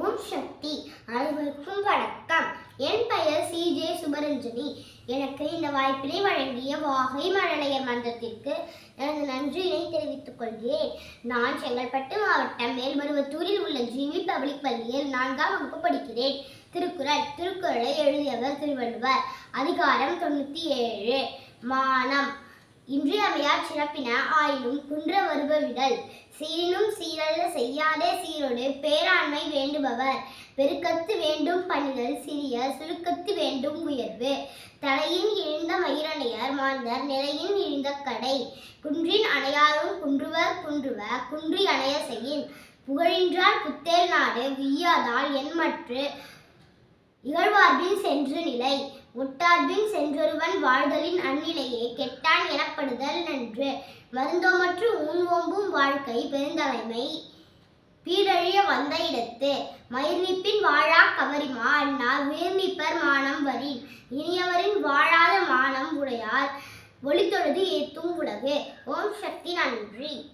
ஓம் சக்தி அனைவருக்கும் வணக்கம். என் பெயர் சி. ஜே. சுபரஞ்சனி. எனக்கு இந்த வாய்ப்பினை வழங்கிய வாகை மழலையர் மன்றத்திற்கு எனது நன்றியினை தெரிவித்துக் கொள்கிறேன். நான் செங்கல்பட்டு மாவட்டம் மேல்மருவத்தூரில் உள்ள ஜிவி பப்ளிக் பள்ளியில் நான்காம் வகுப்பு படிக்கிறேன். திருக்குறள் திருக்குறளை எழுதியவர் திருவள்ளுவர். அதிகாரம் தொண்ணூற்றி ஏழு மானம். இன்றியமையா சிறப்பின ஆயினும் குன்ற வருபவிடல். சீரினும் சீரல்ல செய்யாதே சீரோடு பேராண்மை வேண்டுபவர். பெருக்கத்து வேண்டும் பணிகள் சிறிய சுருக்கத்து வேண்டும் உயர்வு. தலையின் இழிந்த மயிரணையர் மாந்தர் நிலையின் இழிந்த கடை. குன்றின் அணையாரும் குன்றுவர் குன்றுவ குன்றி அணைய செய்யின். புகழின்றால் புத்தேல் நாடு விய்யாதால் என்மற்று. இகழ்வார்பின் சென்று நிலை முட்டார்பின் சென்றொருவன் வாழ்தலின் அந்நிலையே கெட்டான் எனப்படுதல் நன்று. மருந்தோமற்று ஊன் ஓம்பும் வாழ்க்கை பெருந்தலைமை. பீடழிய வந்த இடத்து மயிர்நிப்பின் வாழா கவரிமா. அண்ணார் உயிர்நிப்பர் மானம் வரி. இனியவரின் வாழாத மானம் உடையார். ஒளித்தொழுது ஏத்தும் உலகு. ஓம் சக்தி நன்றி.